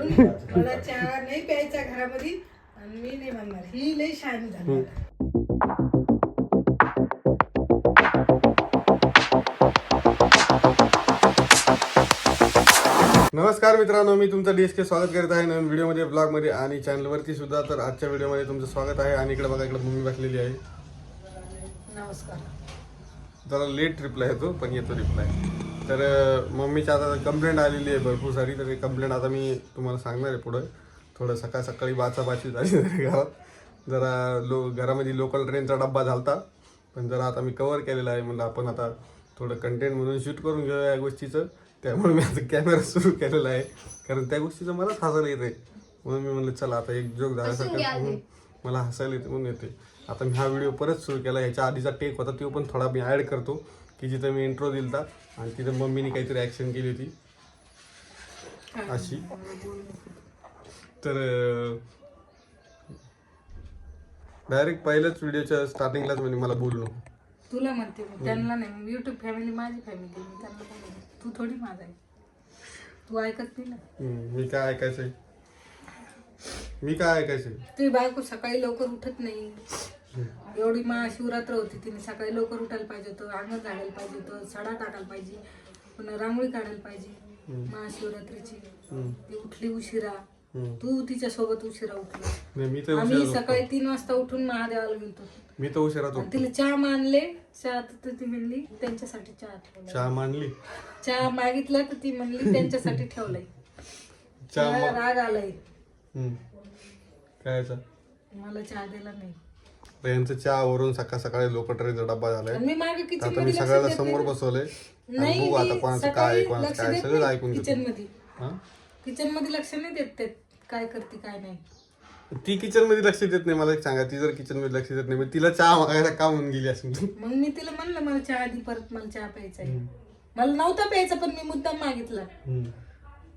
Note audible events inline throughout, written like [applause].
म्हणून मला चहा नाही प्यायचा घरामध्ये आणि मी नाही म्हणणार. ही लई शहाणी झाली. आता. नमस्कार मित्रांनो मी तुमचं डी एस के स्वागत करत आहे. नवीन व्हिडिओमध्ये ब्लॉगमध्ये आणि चॅनलवरती सुद्धा. तर आजच्या व्हिडिओमध्ये तुमचं स्वागत आहे आणि इकडे बघा इकडे मम्मी बसलेली आहे. नमस्कार. जरा लेट रिप्लाय येतो पण येतो रिप्लाय तर मम्मीची आता कंप्लेंट आलेली आहे भरपूर सारी तर कंप्लेंट आता मी तुम्हाला सांगणार आहे पुढं. थोडं सकाळ सकाळी बाचाबाची झाली घरात [laughs] जरा लो घरामध्ये लोकल ट्रेनचा डब्बा झालता. पण जरा आता मी कवर केलेला आहे म्हणलं आपण आता थोडं कंटेंट म्हणून शूट करून घेऊया या गोष्टीचं. त्यामुळे मी आता कॅमेरा सुरू केलेला आहे. कारण त्या गोष्टीचं मलाच हसायला येते म्हणून मी म्हणलं चला आता एक जोक झाल्यासारखं मला हसायला येते म्हणून येते आता मी हा व्हिडिओ परत सुरू केला. ह्याच्या आधीचा टेक होता तो पण थोडा मी ॲड करतो की जिथं मी इंट्रो दिलता आणि तिथं मम्मीने काहीतरी ॲक्शन केली होती. अशी. तर डायरेक्ट पहिल्याच व्हिडिओच्या स्टार्टिंगलाच म्हणजे मला बोललो तुला म्हणते मी त्यांना नाही युट्यूब फॅमिली माझी फॅमिली मी त्यांना. तू थोडी माझा आहे. तू ऐकत नाही ना? मी काय ऐकायचंय? मी काय ऐकायचंय? तुझी बायको सकाळी लवकर उठत नाही. एवढी महाशिवरात्र होती तिने सकाळी लवकर उठायला पाहिजे होतं अंगण झाडायला पाहिजे होतं सडा टाकायला पाहिजे पुन्हा रांगोळी काढायला पाहिजे महाशिवरात्रीची. ती उठली उशिरा. तू तिच्या सोबत उशिरा उठला. नाही मी तर आम्ही सकाळी तीन वाजता उठून महादेवाला गेलतो मी तर उशिरा तिला चहा मानले चहा तर ती म्हणली त्यांच्यासाठी चहा चहा मांडली चहा मागितला तर ती म्हणली त्यांच्यासाठी ठेवलाय. चहा राग आलाय. काय? मला चहा दिला नाही. तर यांचं चहा वरून सकाळ सकाळी लोक ट्रेनचा डब्बा झालाय. आणि मी मागे तर किचन आता मी मध्ये सगळ्याला देत समोर नाही. बसवलंय. आणि नाही बघू आता मी कोणाचं काय सकाळी कोणाचं लक्ष काय देत सगळं नाही ऐकून किचन घेतो मध्ये. हा? किचनमध्ये लक्ष नाही देत ते काय करते काय नाही. ती किचनमध्ये लक्ष देत नाही मला एक सांगा ती जर किचनमध्ये लक्ष देत नाही मग तिला चहा मागायला का म्हणून गेली असेल तू? मग मी तिला म्हणलं मला चहा आधी परत मला चहा प्यायचा आहे. मला नव्हता प्यायचा पण मी मुद्दाम मागितला. हम्म.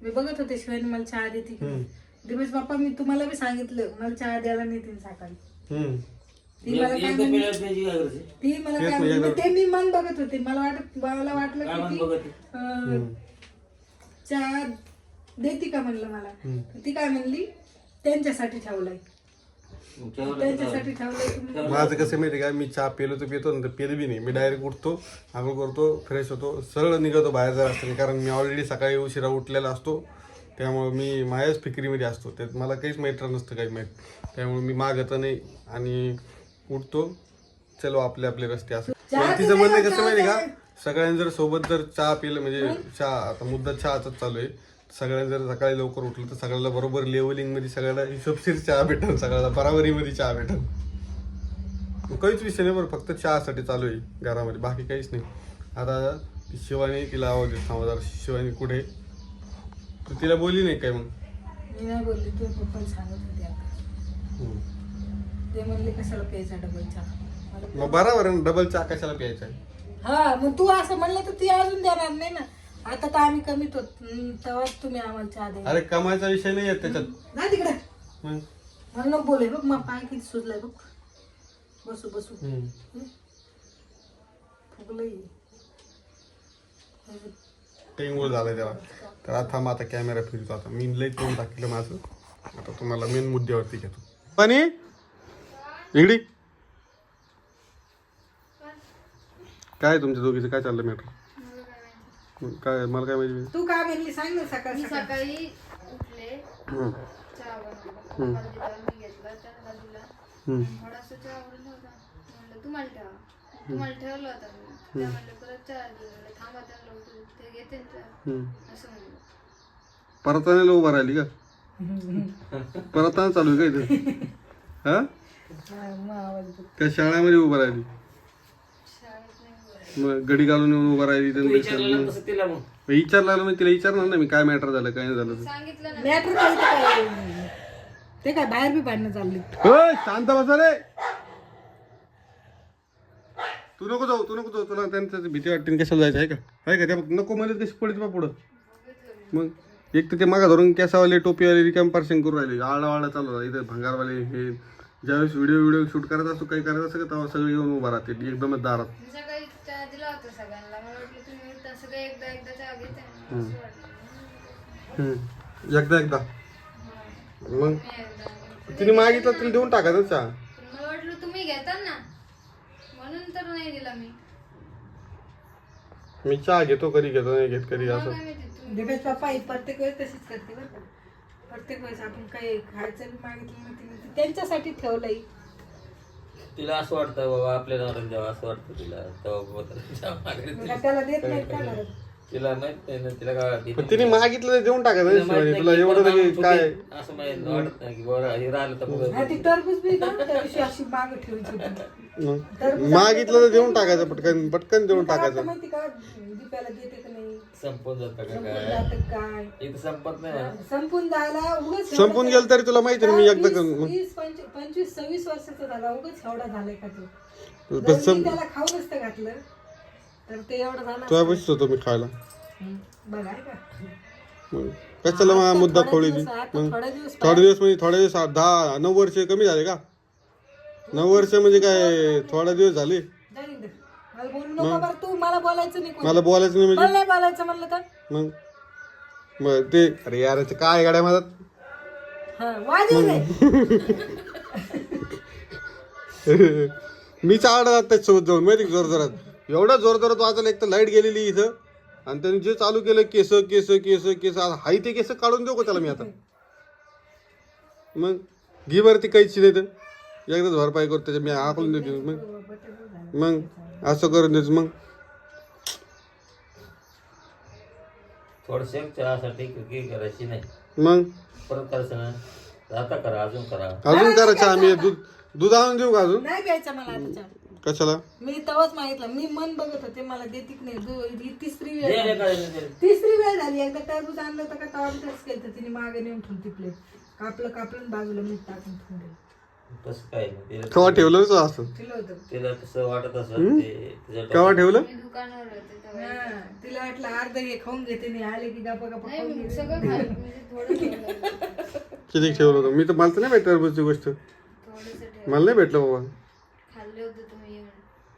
मी बघत होते शिवानी मला चहा देते की हम्म. दिवस बाप्पा मी तुम्हाला बी सांगितलं मला चहा द्यायला नाही तिने सकाळी. हम्म. ती मला काय म्हणली? ती मला काय म्हणली? ते मी मन बघत होते. मला वाटत मला वाटलं की ती अं, चहा देते का म्हणलं मला? ती काय म्हणली? त्यांच्यासाठी ठेवलाय. त्यांच्यासाठी ठेवलाय तुम्ही. माझं कसं माहिती का? मी चहा पेलो तर पितो ना तर पेल बी नाही. मी डायरेक्ट उठतो आंघोळ करतो फ्रेश होतो सरळ निघतो बाहेर जर असतं कारण मी ऑलरेडी सकाळी उशिरा उठलेला असतो. त्यामुळे मी माझ्याच फिक्रीमध्ये असतो. त्यात मला काहीच माहीत नसतं काही माहीत. त्यामुळे मी मागत नाही. आणि उठतो चलो आपले आपले रस्ते असं. पण तिचं म्हणणं कसं माहिती का? सगळ्यांनी जर सोबत जर चहा पिलं म्हणजे चहा आता मुद्दा चहाचाच चालू आहे. सगळ्यांनी जर सकाळी लवकर उठलं तर सगळ्याला बरोबर लेवलिंगमध्ये सगळ्याला हिशोबशीर चहा भेटल सगळ्याला बराबरीमध्ये चहा भेटल. काहीच विषय नाही बरं फक्त चहासाठी चालू आहे घरामध्ये बाकी काहीच नाही. आता ती शिवानी तिला आवाज देत थांबा जरा शिवानी कुठे तर तिला बोलली नाही काय मग? मी नाही बोलली तू पप्पाला सांगत होते. ते म्हणले कशाला प्यायचा डबल चहा? मग बरोबर आहे डबल चहा कशाला प्यायचा आहे? हा मग तू असं म्हणलं तर ती अजून देणार नाही ना. आता तर आम्ही कमीत होत हम्म, तेव्हाच तुम्ही आम्हाला चहा द्या अरे कमायचा विषय नाही आहे त्याच्यात ना तिकडे. मग नको बोले बघ मग पाय किती सुजलाय बघ. बसू बसू. हम्म. फुगलंय. टेंगूळ झालं त्याला तर आता मग आता कॅमेरा फिरतो आता. मी लई तोंड टाकलं माझं. आता तुम्हाला मेन मुद्द्यावरती घेतो. पाणी इकडी. काय तुमच्या दोघीचं? काय चाललं मॅटर काय मला काय माहिती? तू काय म्हणली सांग ना सकाळ मी सकाळ. सकाळी उठले. हम्म. चहा बनवला. हळदीला मी घेतला त्या हळदीला हम्म. थोडासा चहा आवडून होता म्हणलं तुम्हाला ठेवा. तुम्हाला ठेवलं होता मी त्या म्हणलं परत चहा दे. म्हणलं थांबा त्यांना उठू ते घेते ना चहा. हम्म. असं म्हणलं. परतानेला उभा राहिली का? [laughs] परताना चालू आहे का इथे? हा हा. त्या शाळेमध्ये उभा राहिली. शाळेत नाही मग गडी घालून येऊन उभा राहिली विचारलं विचारलं मग तिला विचारणार ना मी काय मॅटर झालं काय नाही झालं ते. सांगितलं ना. मॅटर काय ते काय? ते काय बाहेर बी चालली. ओय, शांत बसा रे. तू नको जाऊ तू नको जाऊ तुला त्यांचं भीती वाटते आणि कशाला जायचं आहे का? आहे का? त्या नको म्हणत कशी पडत बा पुढं? मग एक तर ते मागा धरून केसावाले टोपीवाले रिकाम पार्सिंग करून राहिले. आळा आळा चालू राहिला. इथे भंगारवाले हे ज्यावेळेस व्हिडिओ व्हिडिओ शूट करायचा असतो काही करायचं असतं का तेव्हा सगळे येऊन उभा राहते एकदमच दारात. मी सकाळी चहा दिला होता सगळ्यांना. मला वाटलं तुम्ही उठता सगळे एकदा एकदा चहा घेते ना. असं वाटलं. हम्म. एकदा एकदा. मग? मी एकदा तिने मागितलं तिला देऊन टाकायचं चहा पण मला वाटलं तुम्ही घेता ना. म्हणून तर नाही दिला मी. मी चहा घेतो कधी घेतो नाही घेत कधी मला असं. काय माहिती. तुम्ही दिपेश पप्पा ही प्रत्येक वेळेस तशीच करते बरं का. प्रत्येक वेळेस आपण काही खायचं बी मागितलं ना तिने ते त्यांच्यासाठी ठेवलंय. तिला असं वाटतं बाबा आपल्या नवऱ्याला असं वाटतं तिला तेव्हा बाबा त्याला देत नाही का घरात? तिला माहीत नाही ना तिला काय वाटतं. पण तिने मागितलं ते देऊन टाकायचं तिला शिवानी की एवढं तरी काय. असं माहीत वाटत नाही की बरं हे राहिलं तर हा बघा ती टरबूज बी ना त्या दिवशी अशी माग ठेवायची होती. मग? मागितलं तर देऊन टाकायचं पटकन पटकन देऊन टाकायचं. माहिती का? दीपाला देते संपून जातं का संपून काय? जातं काय? इथं संपत नाही ना संपून जायला उगाच संपून गेलं तरी तुला माहिती ना मी एकदा करून- पंचवीस सव्वीस वर्षाचा झाला उगाच एवढा झालाय का तो? पण जर मी सं- त्याला खाऊ नसतं घातलं तर ते एवढं झालं तुझ्या पैसेच होतो मी खायला. हम्म, बघा का? मग कशाला मुद्दा थोडे खोळी दिवस- मग थोडे दिवस थोडे दिवस म्हणजे थोडे दिवस दहा नऊ वर्ष कमी झाले का? नऊ वर्ष म्हणजे काय थोडे दिवस झाले? जाईन. मला बोलू नको बरं तू मला बोलायचं नाही कोणी. मला बोलायचं नाही म्हणजे? मला नाही बोलायचं म्हणलं तर? मग? मग ते अरे यार याचं काय गाड्या माझ्यात? हा वाजव रे. [laughs] मी चालत त्याच्यासोबत जाऊन माहिती जोर जोरात एवढा जोर जोरात वाजवलं एक तर लाइट गेलेली इथं. आणि त्याने जे चालू केलं केस केस केस केस आता हाय ते केस काढून देऊ का त्याला मी आता? मग? घी बरं ती कैची नाही तर. एकदाच भरपाई करतो त्याच्या मी हाकलून देतो. मग मग असं करून देतो मग. थोडसे चहासाठी की करायची नाही. मग? परत करायचं ना आता करा अजून करा. अजून करायचं आम्ही दूध दूध आणून देऊ का अजून? नाही प्यायचं मला आता चहा. कशाला? मी तवाच मागितलं. मी मन बघत होते मला देतीच नाही. दु- ही तिसरी वेळ झाली. तिसरी वेळ झाली. एकदा टरबूज आणलं होतं का तवा केलं होतं. तिने मागे नेऊन ठेवली प्लेट कापलं कापलं आणि बाजूला मीठ टाकून ठेवून दिलं तसं काय? नाही तिला केव्हा ठेवलं असं? तिला होतं. तिला कसं वाटत असं ते तिच्या केव्हा ठेवलं? मी दुकानावर होते तेव्हा. हा, तिला वाटलं अर्ध हे खाऊन घेते नाही आले की गप्पा गप्पा नाही खाऊन मी घेते. सगळं खाल्लं म्हणजे थोडं [laughs] ठेवलं किती ठेवलं होतं? मी तर मला तर नाही भेटलं टरबूजची गोष्ट. थोडंसं मला नाही भेटलं बाबा. खाल्ले होते तुम्ही येऊन.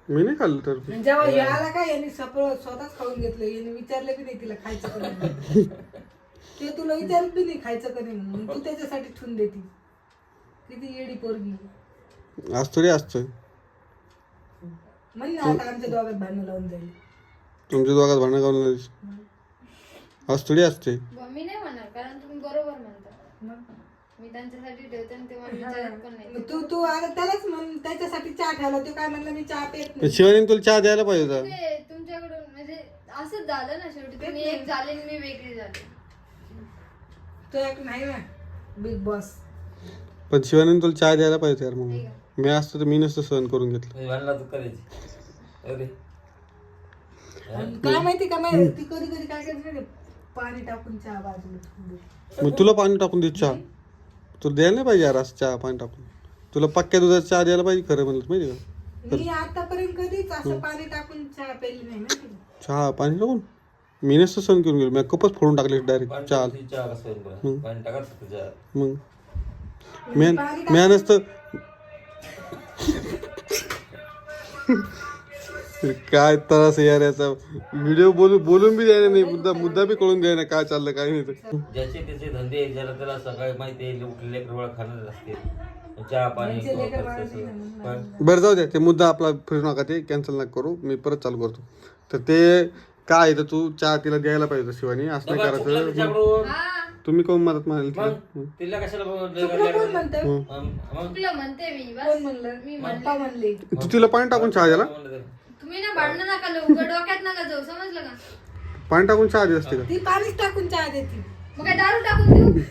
मी नाही खाल्लं टरबूज आणि जेव्हा हे आला का यांनी सपळ स्वतःच खाऊन घेतलं. याने विचारलं की नाही तिला खायचं का नाही? [laughs] ते तुला विचारत बी नाही खायचं का नाही म्हणून. तू त्याच्यासाठी ठेवून देती. किती येडी पोरगी. असतं म्हण ना आता आमच्या दोघात भांडण लावून जाईल. तुमच्या दोघात भांडण काढून आज थोडी असते मी नाही म्हणणार कारण तुम्ही बरोबर म्हणता. मग? मी त्यांच्यासाठी ठेवते आणि ते मला विचारत पण नाही. मग तू तू आता त्यालाच म्हण त्याच्यासाठी चहा ठेवला तो काय म्हणला मी चहा पेत नाही. शिवानी तुला चहा द्यायला पाहिजे होता. ते तुमच्याकडून म्हणजे असंच झालं ना शेवटी तुम्ही एक झाले आणि मी वेगळी झाले. तो एक नाही ना बिग बॉस. पण शिवानी तुला चहा द्यायला पाहिजे यार मग मी असतं तर मी नसतं सहन करून घेतलं. मी म्हणला तू करायची. अरे काय माहिती का माहिती? ती कधी कधी काय करते माहिती? पाणी टाकून चहा बाजूला ठेवून देते. मग तुला पाणी टाकून दे चहा. तुला द्यायला नाही पाहिजे यार असं चहा पाणी टाकून. तुला पक्क्या दुधाचा चहा द्यायला पाहिजे खरं म्हणलं माहिती का? मी आतापर्यंत कधीच असं पाणी टाकून चहा पेली नाही माहिती का? चहा पाणी टाकून? मी नसतं सहन करून गेलो मी कपच फोडून टाकले डायरेक्ट चहा? पाणी मग? मी मी नसतं काय त्रास यार याचा. व्हिडिओ बोलून बोलून बी द्यायला नाही मुद्दा मुद्दा बी कळून द्यायला काय चाललं काय नाही तर. ज्याचे त्याचे धंदे आहेत, ज्याला त्याला सकाळी माहिती आहे उठलेले लेकरं खाणार असते. चहा पाणी खर्च असं. पण बरं जाऊ द्या ते मुद्दा आपला फिरू नका ते कॅन्सल नका करू मी परत चालू करतो. तर ते काय आहे तर तू चहा तिला द्यायला पाहिजे होतं शिवानी असं नाही करायचं. तुम्ही कोण मदत मागेल तिला मग? तिला कशाला? तुला कोण म्हणतं? मग- मग? मी कोण बस म्हणलं? मी पप्पा म्हणले. तू तिला पाणी टाकून चहा तर. तुम्ही ना भांडणं नका लावू उगाच डोक्यात नका जाऊ समजलं का? पाणी टाकून चहा देत असते का? ती पाणीच टाकून चहा देते. मग काय दारू टाकून देऊ?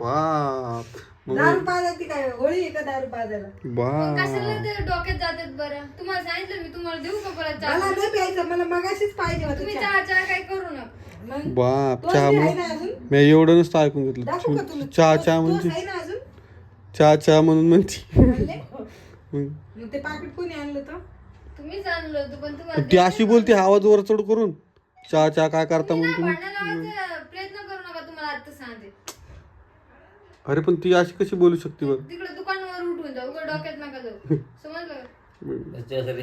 बाप. मग दारू पाजायची काय? होळी आहे का दारू पाजायला? बाप कशाला ते डोक्यात जातात बरं? तुम्हाला सांगितलं मी तुम्हाला देऊ का परत चहा? मला नाही प्यायचं मला मगाशीच पाहिजे होतं तुम्ही चहा. चहा चहा काही करू नका. मग बाप चहा बी मग आहे ना अजून? मी एवढं नसतं ऐकून घेतलं. तुला? चहा चहा अजून? चहा चहा म्हणून म्हणते. ते पाकिट कोणी आणलं तर? तुम्हीच आणलं होतं पण तुम्हाला ती अशी बोलते आवाज वर चढ करून. चहा चहा काय करता म्हणून तुम्ही? तुम्ही ना भांडणं लावायचा प्रयत्न करू नका तुम्हाला आता सांगते. अरे पण ती अशी कशी बोलू शकते बघ. तिकडे दुकानावर उठून जाऊ डोक्यात नका जाऊ. [laughs] समजलं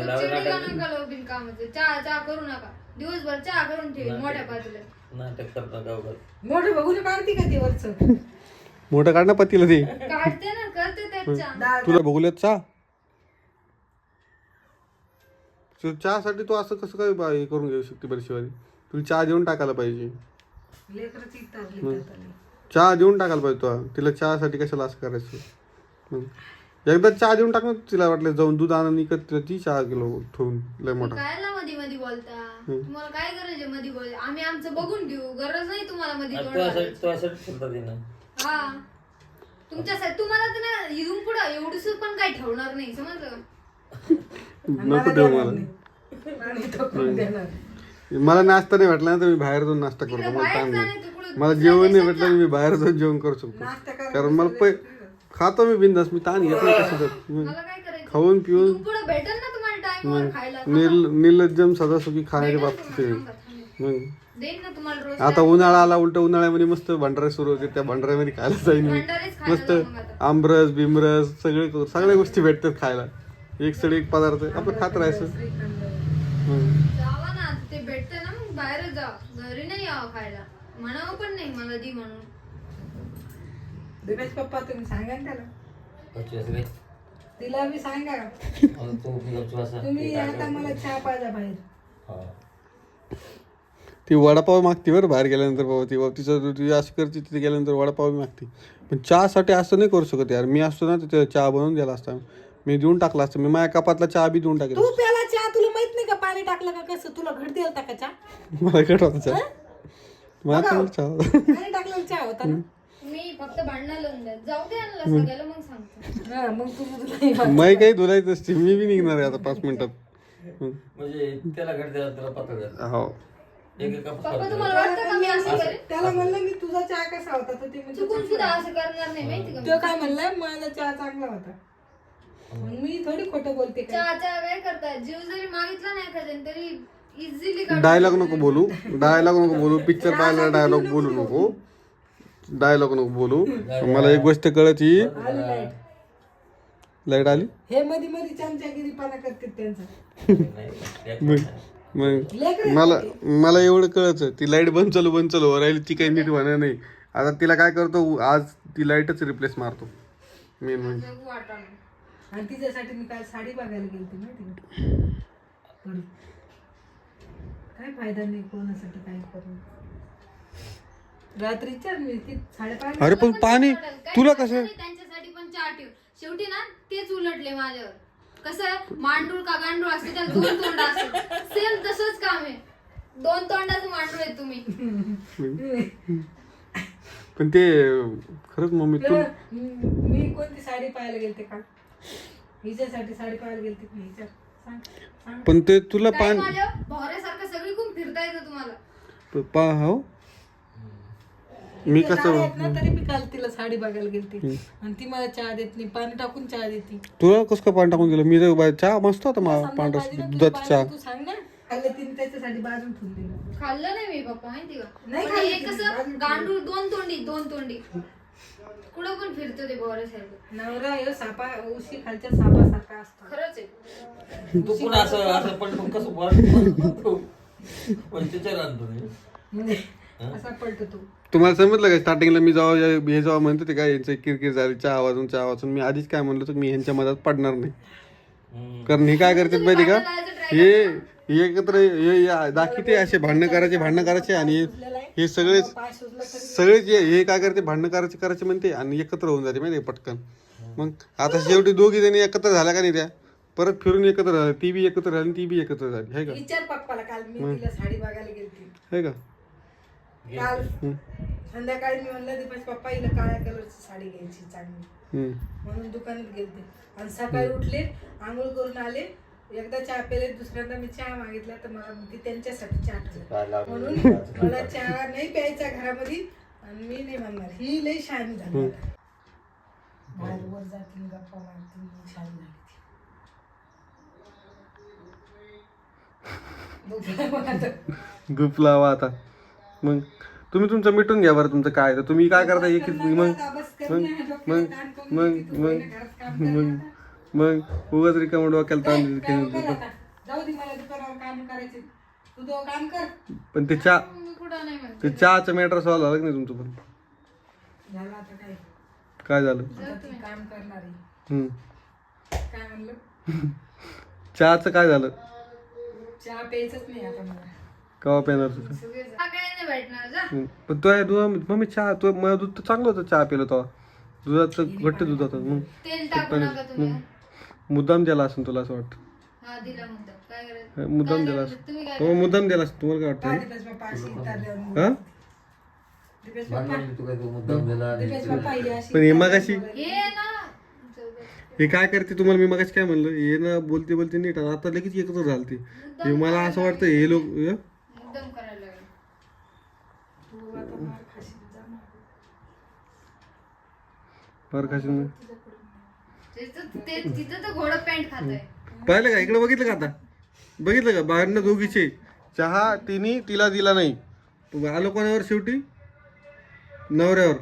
का? त्याच्यासाठी त्याला मग चिडीला नका लावू बिनकामाचं चहा चहा करू नका. दिवसभर चहा करून ठेवी मोठ्या पातेल्यात नाटक करता गावकर मोठं बघून काढते का ते वरच? मोठं काढ ना पतीला ते. काढते ना करते त्याच्या तुला बघूल्यात चहा? तू चहासाठी तू असं कसं काय बा- हे करून घेऊ शकते बरं शिवानी तुला चहा देऊन टाकायला पाहिजे. लेकरं चहा देऊन टाकायला पाहिजे तुला तिला चहासाठी कशाला असं करायचं? एकदा चहा देऊन टाक ना तिला वाटलं जाऊन. दूध आणून निकत तिला ती चहा किलो ठेवून लय मोठा. कायला मध्ये मध्ये बोलता? तुम्हाला काय गरज आहे मध्ये बोल? आम्ही आमचं बघून घेऊ. गरज नाही तुम्हाला मध्ये तोंड तुझ्यासाठी घालायची. तुझ्यासाठी फिरतात ते ना. हा. तुमच्यासाठी तुम्हाला तर ना इथून पुढं एवढीच पण काही ठेवणार नाही समजलं? का? नको ठेव मला. नाश्ता नाही भेटला ना तर मी बाहेर जाऊन नाश्ता करतो तिकडे मला बाहेर नाही. कुठं जेवण नाही भेटलं मी बाहेर जाऊन जेवण करू शकतो. कारण मला पै खातो मी बिंदास मी ताण घेत नाही कशाचं खाऊन पिऊन इथून पुढं भेटेल ना तुम्हाला टाइमवर खायला. निर्ल निर्लज्जम सदासुखी खाण्याच्या बाबतीत ते. थांबा, थांबा. मग? देईन ना तुम्हाला रोज आता उन्हाळा आला उलट उन्हाळ्यामध्ये मस्त भांडारे सुरू होते त्या भांडाऱ्यामध्ये खायला जाईन मी. भंडारेच खायला मस्त जाऊ मग आता. आमरस बिमरस सगळे सगळ्या गोष्टी भेटतात खायला. एक सड एक पदार्थ आपण खात राहायचं. हम्म. जावा ना ते भेटते ना मग बाहेरच जा. घरी नाही यावं खायला. म्हणावं पण नाही मला दी म्हणून. दिनेश पप्पा तुम्ही सांगा ना त्याला. असं? तिला सांगा. मी बसा. तुम्ही आता मला चहा पाजा बाहेर. हा. ती वडापाव मागते बरं बाहेर गेल्यानंतर बाबा ती बाबा तिचं ती अशी करते तिथे गेल्यानंतर वडापाव बी मागते. पण चहासाठी असं नाही करू शकत यार. मी असतो ना तर चहा बनवून द्यायला असता. मी देऊन टाकला असतं. मी माझ्या कपातला चहा बी देऊन टाकेल तू प्याला चहा? तुला माहीत नाही का पाणी टाकलं का कसं? तुला घट द्याल का चहा? मला कट होता चहा. मला चहा होता. पाणी टाकलेला चहा होता ना? मी फक्त भांडणं लावून द्या. जाऊ द्या ना सगळ्याला मग सांगतो. हा, मग तुझं तुला मी काही धुलायचं असते. मी बी निघणार आहे आता पाच मिनिटात. म्हणजे त्याला घड द्यायला त्याला पातळ द्यायला. हो. एक एक कप पप्पा तुम्हाला वाटतं का मी असं करेन? त्याला म्हणलं मी तुझा चहा कसा होता? तर ते म्हणजे चुकून सुद्धा असं करणार नाही माहिती का तो काय म्हणला माझा चहा चांगला होता. मग मी थोडी खोटं बोलते काय चहा चहा काय करतात जीव जरी मागितला नाही एखाद्याने तरी इझिली डायलॉग नको बोलू. डायलॉग नको बोलू. पिक्चर पाहिला डायलॉग बोलू. नको. डायलॉग नको बोलू. मला एक गोष्ट कळची आली लाइट. लाइट आली? हे चमचागिरीपणा करतात त्यांचा. मग मग. मला मला एवढं कळचं ती लाइट बंद चालू बंद चालू राहिली ती काही नीट म्हणा नाही. आता तिला काय करतो आज ती लाईटच रिप्लेस मारतो. मेन म्हणजे. आणि तिच्यासाठी मी काल साडी बघायला गेलते माहिती का. काय फायदा नाही कोणासाठी काय करून रात्रीच्या साडेपाच अरे पण पाणी तुला कसं त्यांच्यासाठी पण चहा ठेव. शेवटी ना तेच उलटले माझ्यावर. कसं मांडूळ का गांडूळ असते त्याला दोन तोंड असते. सेम तसंच काम आहे. दोन तोंडाचं मांडूळ आहे तुम्ही. पण ते खरंच मम्मी तू मी कोणती साडी पाहायला गेलते काल हिच्यासाठी साडी पाहायला गेलते मी हिच्या? सांग पण ते तुला पाणी माझ्या भोवऱ्यासारखं सगळी खूप फिरता येतं तुम्हाला. पा हो? मी कसं आहेत ना तरी मी काल तिला साडी बघायला गेलते आणि ती मला चहा देत नाही पाणी टाकून चहा देते तुला कसं काय पाणी टाकून दिलं मी तर बाय- चहा मस्त होता मा पांढरा दुधाचा चहा तू सांग ना खाल्लं तिने त्याच्यासाठी बाजून ठेवून दिलं खाल्लं नाही मी पप्पा माहिती का नाही पण खाल्लं हे तिने, कसं बाजूला गांडूळ दोन तोंडी दोन तोंडी कुठं पण फिरतो ते भोवऱ्यासारखं नवरा हे सापा उशी खालच्या सापासारखा असतो खरंच आहे तू पण असं असं पण मग कसं बोलतो पण त्याच्यावर आणतो मी. म्हणजे असा पलटतो तो. तुम्हाला समजलं का? स्टार्टिंगला मी जेव्हा हे जेव्हा म्हणतो ते काय यांचं किरकिर झाली चहा वाजून चहा वाजून मी आधीच काय म्हणलो तर मी ह्यांच्या मधात पडणार नाही. कारण हे काय करतात माहिती का? हे हे एकत्र हे हे दाखवते असे भांडणं करायचे भांडणं करायचे आणि हे सुजला तरी सगळेच हे काय करते भांडणं करायचे करायचे म्हणते आणि एकत्र होऊन जाते माहिती पटकन. मग आता शेवटी दोघी जणी एकत्र झाल्या का नाही त्या? परत फिरून एकत्र झाल्या ती बी एकत्र झाली आणि ती बी एकत्र झाली. आहे का? विचार पप्पाला काल मी तिला साडी बघायला गेलती. आहे का? काल संध्याकाळी मी म्हणलं दीपक पप्पा हिला काळ्या कलरची साडी घ्यायची चांगली. म्हणून दुकानात गेलते. आणि सकाळी उठले आंघोळ करून आले. एकदा चहा पेले दुसऱ्यांदा मी चहा मागितला तर मला म्हणते त्यांच्यासाठी चहा ठेवला? म्हणून [laughs] मला चहा नाही प्यायचा घरामध्ये. आणि मी नाही म्हणणार ही लई शहाणी झाली आता. बाहेर वर जातील गप्पा मारतील ही शहाणी झाली ती. लावा आता. मग? तुम्ही तुमचं मिटून घ्या बरं तुमचं काय तर तुम्ही काय करता एक मग मग मग काम कर मग मग उगाच रिकामं डोक्याला ताण पण ते चहा ते चहाचं मॅटर सॉल्व झालं की नाही तुमचं पण? झालं आता काय? काय झालं? आता ती काम करणारी हम्म. काय म्हणलं? [laughs] चहाचं काय झालं? चहा प्यायचंच नाही आता मला. कवा पेणार तुझं सगळ्यांनी भेटणार जा हम्म. पण तो दुधा मम्मी चहा तो माझं दूध तर चांगलं होतं चहा पिलं तेव्हा. दुधाचं घट्ट दूध होतं मग तेल टाकू नका तुम्ही. मुद्दाम द्याला असेल तुला असं वाटतं. हा दिला मुद्दा काय करायचं मुद्दाम तुम्ही काय हो मुद्दाम द्याला असेल तुम्हाला काय वाटतं अशी हा? दिपेश भांडण तू काय तो मुद्दाम दिला ही अशी पण हे मगाशी हे ना. हे काय करते तुम्हाला? मी मगाशी काय म्हणलं? हे ना बोलते बोलते नीट आणि आता लगेच एकत्र झालं ते हे मला असं वाटतं हे लोक मुद्दाम करायला लागले. तू आता मार खाशील जा ना. फार खाशील मग. तिथं ते तिथं तर घोडं पॅन्ट खात आहे पाहिलं का? इकडे बघितलं का आता? बघितलं का? बाहेरनं दोघीचे. चहा तिने तिला दिला नाही. तू आलो कोणावर शेवटी? नवऱ्यावर.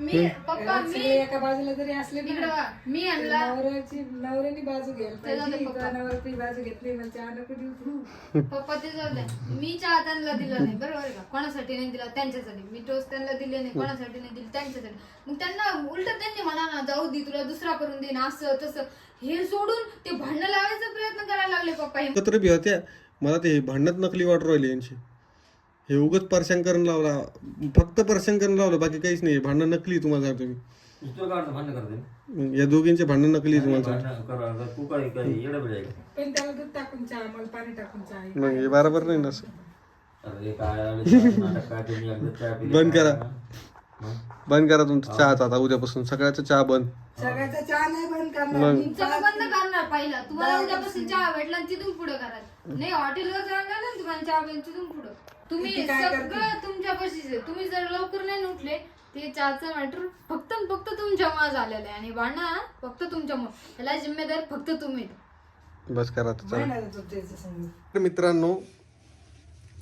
मी पप्पा मी एका बाजूला जरी असले इकडं ना बघा, मी आणला. नवऱ्याची नवऱ्याने बाजू घ्यायला ते जाऊ दे पाहिजे. पप्पा. इथं नवऱ्याची बाजू घेतली म्हणजे नको देऊ तू. पप्पा ते जाऊ द्या मी चहा त्यांना दिला नाही बरोबर आहे का? कोणासाठी नाही दिला? त्यांच्यासाठी. मी टोस्ट त्यांना दिले नाही कोणासाठी नाही दिले? त्यांच्यासाठी. मग त्यांना उलट त्यांनी म्हणा ना जाऊ दे तुला दुसरा करून दे ना असं तसं. हे सोडून ते भांडण लावायचा प्रयत्न करायला लागले पप्पा हे. एकत्र बी होत्या. मला ते भांडणात नकली वाटू राहिली यांची. हे उगच परशान करून लावला. फक्त परशान करून लावलं बाकी काहीच नाही. भांडण नकली तुम्हाला सांगतो मी. तुला काय वाटतं भांडण करते मग या दोघींचे भांडण नकली तुम्हाला सांगतो. भांडण करा तू काय काय येडं बिडं आहे का? पण त्याला दूध टाकून चहा मला पाणी टाकून चहा आहे. मग हे बरोबर नाही ना असं. अरे काय आले? नाटक काय तुम्ही एकदा चहा पिली बंद करा. बंद करा तुमचा चहाचा आता उद्यापासून. सगळ्याचा चहा बंद. सगळ्याचा चहा नाही बंद करणार. मी तुमचं बंद करणार पहिला. तुम्हाला उद्यापासून चहा भेटला आणि तिथून पुढे करा नाही हॉटेलवर जाणार ना तुम्हाला चहा भेटला तिथून पुढे. तुम्ही किती काय सगळं तुमच्या आहे तुम्ही जर लवकर नाही उठले ते चहाचं मॅटर फक्त आणि फक्त तुमच्यामुळे झालेलं आहे. आणि भांडण फक्त तुमच्यामुळे याला जिम्मेदार फक्त तुम्ही. बस करा आता चला. नाही ना त्याचं समोर तर मित्रांनो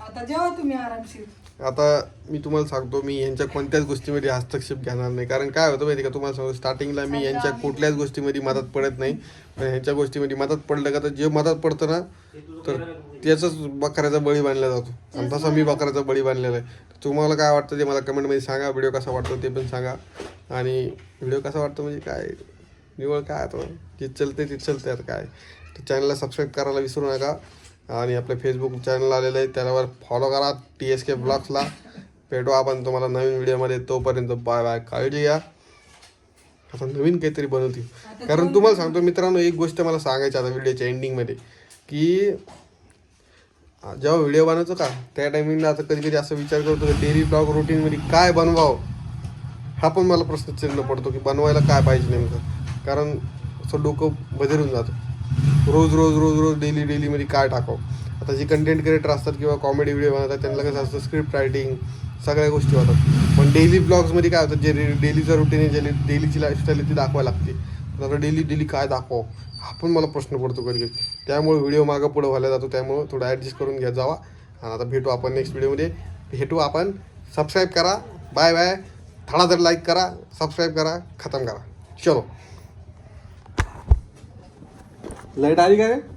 आता जेव्हा तुम्ही आरामशीर. आता मी तुम्हाला सांगतो मी यांच्या कोणत्याच गोष्टीमध्ये हस्तक्षेप घेणार नाही. कारण काय होतं माहिती का तुम्हाला सांगतो स्टार्टिंगला मी यांच्या कुठल्याच गोष्टीमध्ये मदत पडत नाही. पण ह्यांच्या गोष्टीमध्ये मदत पडलं का तर जे मदत पडतं ना तर त्याचाच बकऱ्याचा बळी बांधला जातो. आणि तसा मी बकऱ्याचा बळी बांधलेला आहे. तुम्हाला काय वाटतं ते मला कमेंटमध्ये सांगा व्हिडिओ कसा वाटतो ते पण सांगा. आणि व्हिडिओ कसा वाटतो म्हणजे काय? निवड काय आता? जे चलते ते चलते आता काय? तर चॅनलला सबस्क्राईब करायला विसरू नका. आणि आपलं फेसबुक चॅनल आलेलं आहे त्यावर फॉलो करा टी एस के ब्लॉग्सला भेटू आपण तुम्हाला नवीन व्हिडिओमध्ये तोपर्यंत बाय बाय काळजी घ्या. आता नवीन काहीतरी बनवतील. कारण तुम्हाला सांगतो मित्रांनो एक गोष्ट मला सांगायची आता व्हिडिओच्या एंडिंगमध्ये की जेव्हा व्हिडिओ बनवतो का त्या टायमिंगला आता कधी कधी असं विचार करतो की डेली ब्लॉग रुटीनमध्ये काय बनवावं? हा पण मला प्रश्न चिन्ह पडतो की बनवायला काय पाहिजे नेमकं? कारण असं डोकं बदलून जातं. रोज रोज रोज रोज डेली डेलीमध्ये काय टाकाव? आता जे कंटेंट क्रिएटर असतात किंवा कॉमेडी व्हिडिओ बनवतात त्यांना कसं असतं स्क्रिप्ट रायटिंग सगळ्या गोष्टी होतात. पण डेली ब्लॉग्समध्ये काय होतं जे डेलीचं रुटीन आहे जे डेलीची लाईफस्टाईल आहे ती दाखवायला लागते. पण आता डेली डेली काय दाखवावं? हा पण मला प्रश्न पडतो कधी कधी. त्यामुळे व्हिडिओ मागं पुढं व्हायला जातो त्यामुळे थोडं ॲडजस्ट करून घ्या जावा. आणि आता भेटू आपण नेक्स्ट व्हिडिओमध्ये भेटू आपण. सबस्क्राईब करा. बाय बाय थोडा तर लाईक करा सबस्क्राईब करा खतम करा. चलो. लाइट आली का रे?